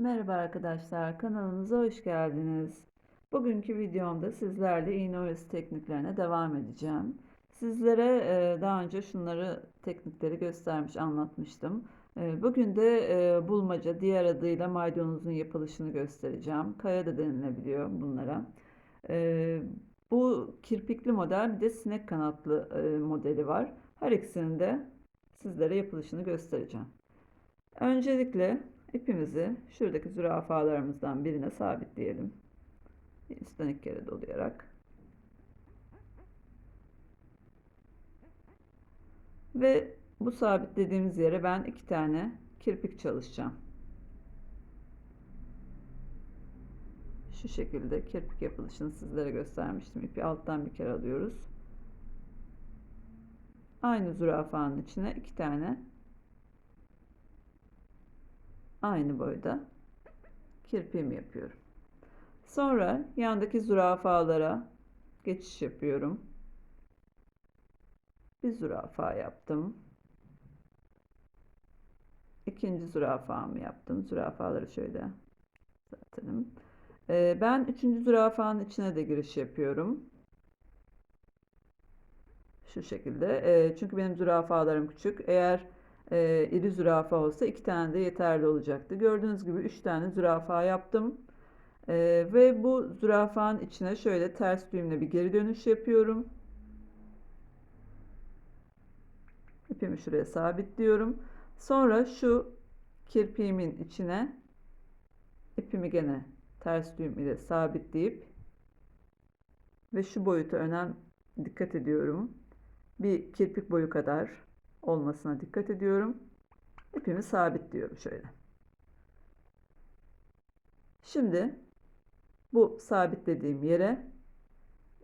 Merhaba arkadaşlar, kanalımıza hoş geldiniz. Bugünkü videomda sizlerle iğne oyası tekniklerine devam edeceğim. Sizlere e, daha önce şunları teknikleri göstermiş, anlatmıştım. E, Bugün de e, bulmaca, diğer adıyla maydanozun yapılışını göstereceğim. Kaya da denilebiliyor bunlara. Bu kirpikli model, bir de sinek kanatlı modeli var. Her ikisinin de sizlere yapılışını göstereceğim. Öncelikle ipimizi şuradaki zürafalarımızdan birine sabitleyelim. Üstten iki kere dolayarak. Ve bu sabitlediğimiz yere ben iki tane kirpik çalışacağım. Şu şekilde kirpik yapılışını sizlere göstermiştim. İpi alttan bir kere alıyoruz. Aynı zürafanın içine iki tane aynı boyda kirpiğimi yapıyorum. Sonra yandaki zürafalara geçiş yapıyorum. Bir zürafa yaptım. İkinci zürafamı yaptım. Zürafaları şöyle düzeltelim. Ee, ben üçüncü zürafanın içine de giriş yapıyorum. Şu şekilde. Ee, çünkü benim zürafalarım küçük. Eğer e, iri zürafa olsa iki tane de yeterli olacaktı. Gördüğünüz gibi üç tane zürafa yaptım. E, ve bu zürafanın içine şöyle ters düğümle bir geri dönüş yapıyorum. İpimi şuraya sabitliyorum. Sonra şu kirpiğimin içine ipimi gene ters düğüm ile sabitleyip ve şu boyuta önem dikkat ediyorum. Bir kirpik boyu kadar olmasına dikkat ediyorum. İpimi sabitliyorum şöyle. Şimdi bu sabitlediğim yere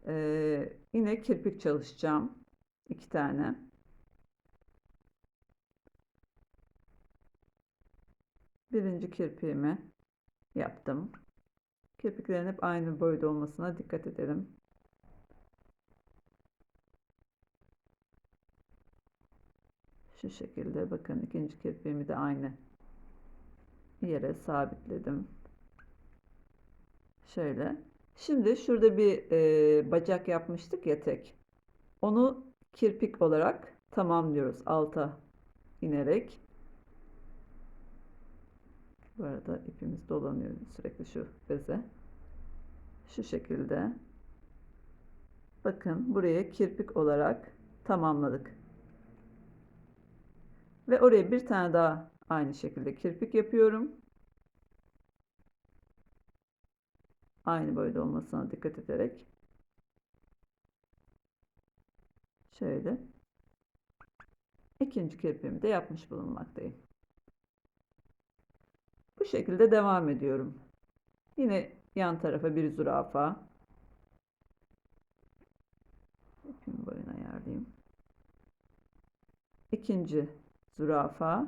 e, yine kirpik çalışacağım. iki tane. Birinci kirpiğimi yaptım. Kirpiklerin hep aynı boyda olmasına dikkat edelim. Şu şekilde bakın ikinci kirpiğimi de aynı yere sabitledim. Şöyle. Şimdi şurada bir e, bacak yapmıştık ya tek. Onu kirpik olarak tamamlıyoruz alta inerek. Bu arada ipimiz dolanıyor sürekli şu beze. Şu şekilde. Bakın buraya kirpik olarak tamamladık. Ve oraya bir tane daha aynı şekilde kirpik yapıyorum. Aynı boyda olmasına dikkat ederek. Şöyle. ikinci kirpiğimi de yapmış bulunmaktayım. Bu şekilde devam ediyorum. Yine yan tarafa bir zürafa. İpimi boyuna ayarlayayım. İkinci zürafa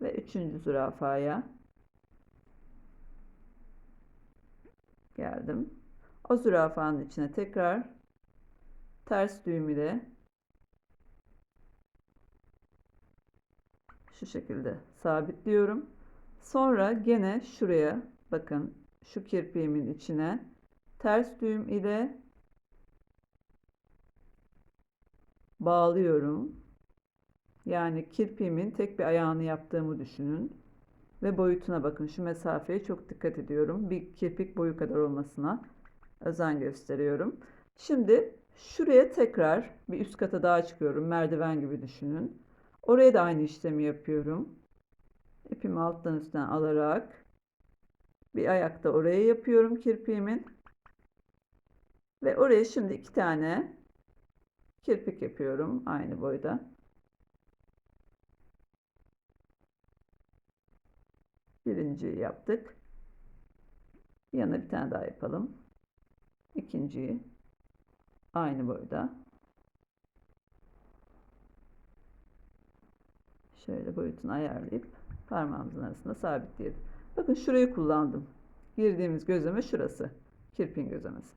ve üçüncü zürafaya geldim. O zürafanın içine tekrar ters düğüm ile şu şekilde sabitliyorum. Sonra gene şuraya bakın şu kirpiğimin içine ters düğüm ile bağlıyorum. Yani kirpiğimin tek bir ayağını yaptığımı düşünün. Ve boyutuna bakın. Şu mesafeye çok dikkat ediyorum. Bir kirpik boyu kadar olmasına özen gösteriyorum. Şimdi şuraya tekrar bir üst kata daha çıkıyorum. Merdiven gibi düşünün. Oraya da aynı işlemi yapıyorum. İpimi alttan üstten alarak bir ayakta oraya yapıyorum kirpiğimin. Ve oraya şimdi iki tane kirpik yapıyorum aynı boyda. Birinciyi yaptık. Yana bir tane daha yapalım. İkinciyi aynı boyda. Şöyle boyutunu ayarlayıp parmağımızın arasında sabitleyelim. Bakın şurayı kullandım. Girdiğimiz gözleme şurası. Kirpin gözlemesi.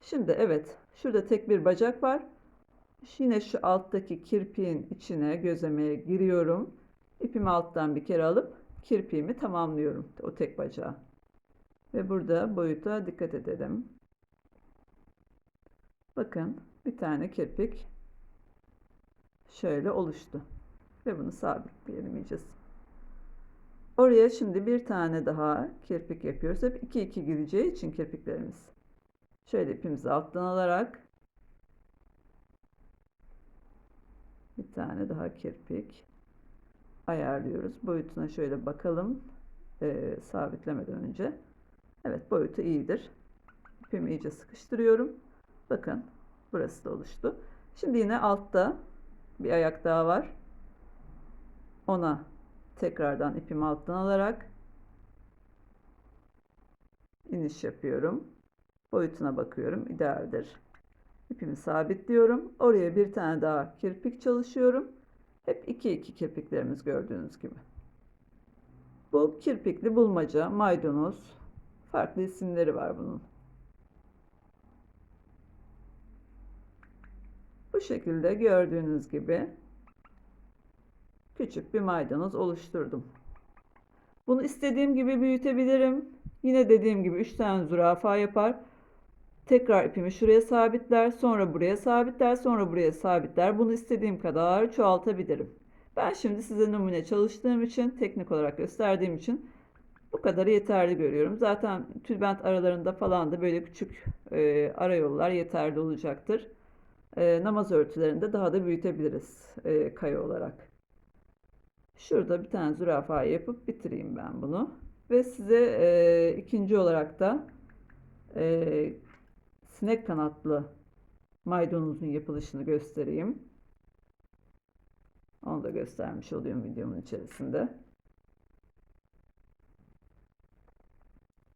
Şimdi evet şurada tek bir bacak var. Yine şu alttaki kirpiğin içine gözlemeye giriyorum İpimi alttan bir kere alıp kirpiğimi tamamlıyorum. O tek bacağı. Ve burada boyuta dikkat edelim. Bakın bir tane kirpik şöyle oluştu. Ve bunu sabitleyelim iyice. Oraya şimdi bir tane daha kirpik yapıyoruz. Hep 2 2 gideceği için kirpiklerimiz. Şöyle ipimizi alttan alarak bir tane daha kirpik ayarlıyoruz. Boyutuna şöyle bakalım. Ee, sabitlemeden önce. Evet boyutu iyidir. İpimi iyice sıkıştırıyorum. Bakın burası da oluştu. Şimdi yine altta bir ayak daha var. Ona tekrardan ipimi alttan alarak iniş yapıyorum. Boyutuna bakıyorum. idealdir. İpimi sabitliyorum. Oraya bir tane daha kirpik çalışıyorum. Hep 2 2 kirpiklerimiz gördüğünüz gibi. Bu kirpikli bulmaca, maydanoz, farklı isimleri var bunun. Bu şekilde gördüğünüz gibi küçük bir maydanoz oluşturdum. Bunu istediğim gibi büyütebilirim. Yine dediğim gibi 3 tane zürafa yapar. Tekrar ipimi şuraya sabitler, sonra buraya sabitler, sonra buraya sabitler. Bunu istediğim kadar çoğaltabilirim. Ben şimdi size numune çalıştığım için, teknik olarak gösterdiğim için bu kadarı yeterli görüyorum. Zaten tülbent aralarında falan da böyle küçük e, arayollar yeterli olacaktır. E, namaz örtülerinde daha da büyütebiliriz e, kaya olarak. Şurada bir tane zürafa yapıp bitireyim ben bunu. Ve size e, ikinci olarak da e, sinek kanatlı maydanozun yapılışını göstereyim. Onu da göstermiş oluyorum videomun içerisinde.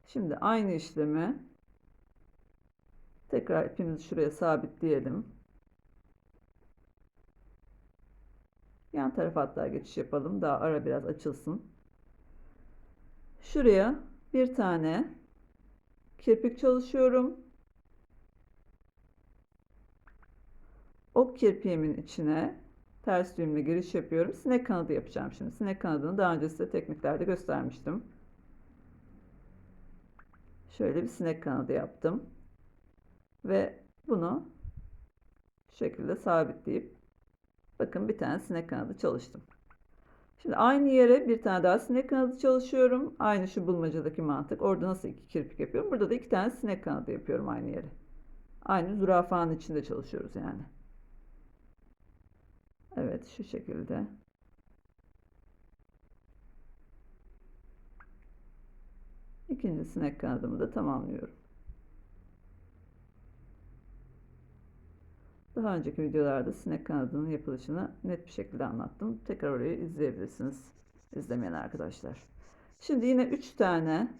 Şimdi aynı işlemi tekrar ipimizi şuraya sabitleyelim. Yan tarafa hatta geçiş yapalım. Daha ara biraz açılsın. Şuraya bir tane kirpik çalışıyorum. Ok kirpiğimin içine ters düğümle giriş yapıyorum. Sinek kanadı yapacağım şimdi. Sinek kanadını daha önce size tekniklerde göstermiştim. Şöyle bir sinek kanadı yaptım. Ve bunu şu şekilde sabitleyip bakın bir tane sinek kanadı çalıştım. Şimdi aynı yere bir tane daha sinek kanadı çalışıyorum. Aynı şu bulmacadaki mantık. Orada nasıl iki kirpik yapıyorum? Burada da iki tane sinek kanadı yapıyorum aynı yere. Aynı zürafanın içinde çalışıyoruz yani. Evet şu şekilde. İkinci sinek kanadımı da tamamlıyorum. Daha önceki videolarda sinek kanadının yapılışını net bir şekilde anlattım. Tekrar orayı izleyebilirsiniz izlemeyen arkadaşlar. Şimdi yine 3 tane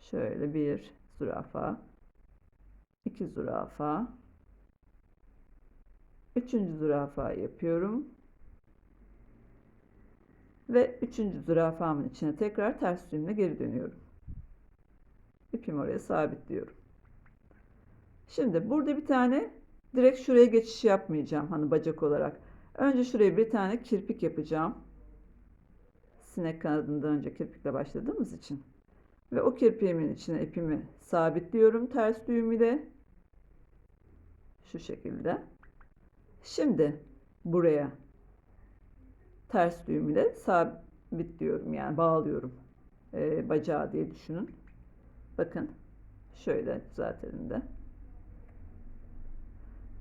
şöyle bir zürafa, iki zürafa, üçüncü zürafa yapıyorum. Ve üçüncü zürafamın içine tekrar ters düğümle geri dönüyorum. İpimi oraya sabitliyorum. Şimdi burada bir tane direkt şuraya geçiş yapmayacağım hani bacak olarak. Önce şuraya bir tane kirpik yapacağım. Sinek kanadından önce kirpikle başladığımız için. Ve o kirpiğimin içine ipimi sabitliyorum ters düğüm ile. Şu şekilde. Şimdi buraya ters düğüm ile sabitliyorum yani bağlıyorum e, bacağı diye düşünün. Bakın şöyle düzeltelim de.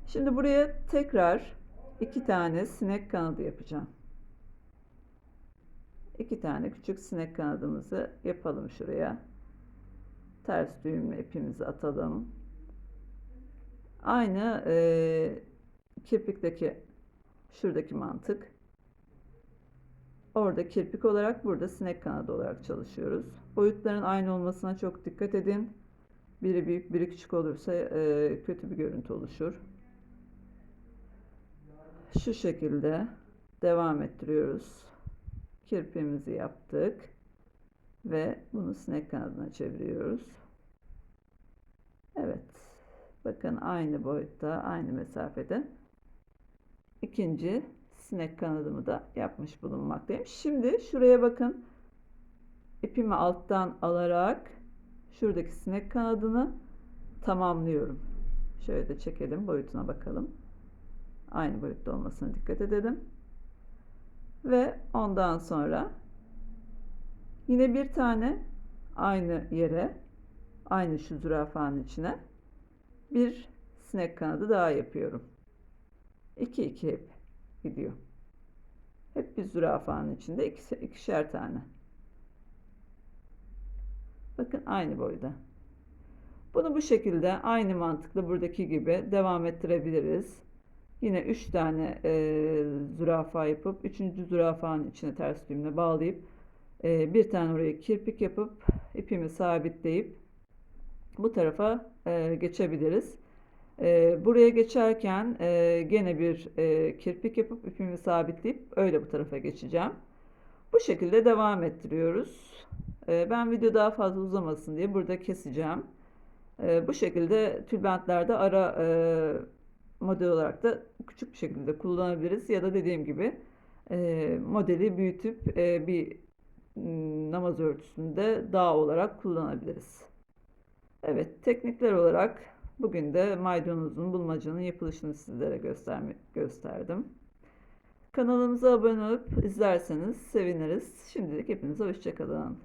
Şimdi buraya tekrar iki tane sinek kanadı yapacağım. İki tane küçük sinek kanadımızı yapalım şuraya. Ters düğümle ipimizi atalım. Aynı e, kirpikteki şuradaki mantık. Orada kirpik olarak burada sinek kanadı olarak çalışıyoruz. Boyutların aynı olmasına çok dikkat edin. Biri büyük biri küçük olursa e, kötü bir görüntü oluşur. Şu şekilde devam ettiriyoruz. Kirpiğimizi yaptık. Ve bunu sinek kanadına çeviriyoruz. Evet. Bakın aynı boyutta, aynı mesafede ikinci sinek kanadımı da yapmış bulunmaktayım. Şimdi şuraya bakın. İpimi alttan alarak şuradaki sinek kanadını tamamlıyorum. Şöyle de çekelim boyutuna bakalım. Aynı boyutta olmasına dikkat edelim. Ve ondan sonra yine bir tane aynı yere aynı şu zürafanın içine bir sinek kanadı daha yapıyorum. 2 2 hep gidiyor. Hep bir zürafanın içinde ikisi, ikişer tane. Bakın aynı boyda. Bunu bu şekilde aynı mantıkla buradaki gibi devam ettirebiliriz. Yine 3 tane e, zürafa yapıp 3. zürafanın içine ters düğümle bağlayıp e, bir tane oraya kirpik yapıp ipimi sabitleyip bu tarafa e, geçebiliriz. E, buraya geçerken e, gene bir e, kirpik yapıp ipimi sabitleyip öyle bu tarafa geçeceğim. Bu şekilde devam ettiriyoruz. E, ben video daha fazla uzamasın diye burada keseceğim. E, bu şekilde tülbentlerde ara e, model olarak da küçük bir şekilde kullanabiliriz. Ya da dediğim gibi e, modeli büyütüp e, bir namaz örtüsünde dağ olarak kullanabiliriz. Evet, teknikler olarak bugün de maydanozun bulmacanın yapılışını sizlere gösterdim. Kanalımıza abone olup izlerseniz seviniriz. Şimdilik hepinize hoşçakalın.